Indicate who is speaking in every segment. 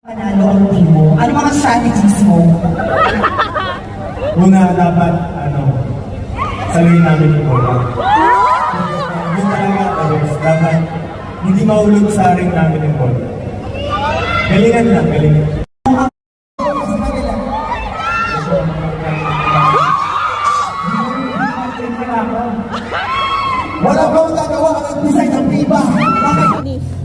Speaker 1: Panalo ang team mo. Ano mga strategies mo?
Speaker 2: Una, dapat, ano, saluhin namin yung bola. Yun talaga, Alex. Dapat, hindi mahulog sa ring namin yung bola. Galingan lang, galingan.
Speaker 3: Wala bang gagawa ka ng design ng piba? Bakit?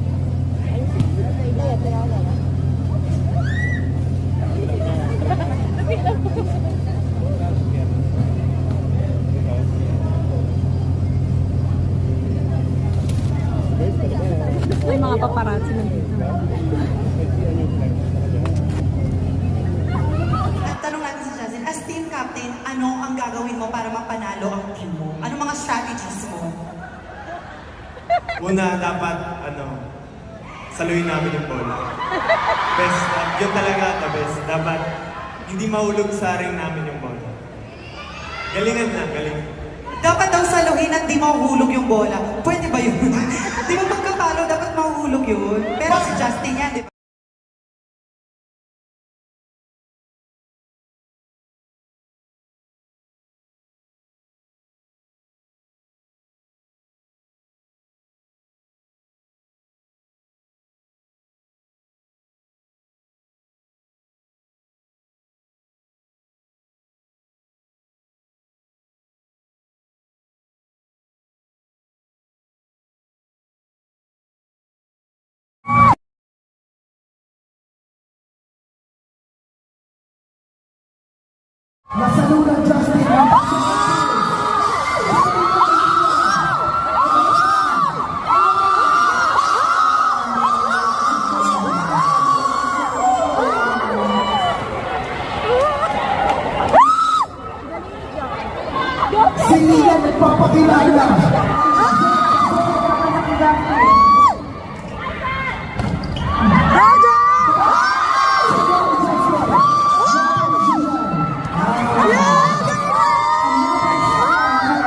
Speaker 4: May mga paparazzi nandito.
Speaker 1: At tanong natin si Justin, as team captain, ano ang gagawin mo para mapanalo ang team mo? Ano mga strategies mo?
Speaker 2: Una, dapat, ano, saluhin namin yung bola. Best, uh, yun talaga the best. Dapat, hindi mahulog sa ring namin yung bola. Galingan lang, galingan.
Speaker 1: Dapat daw saluhin at di mahuhulog yung bola. Pwede ba yun? di ba mahuhulog yun? Pero si Justin yan, di ba?
Speaker 3: Nasalunan Justin yan nagpapakilala?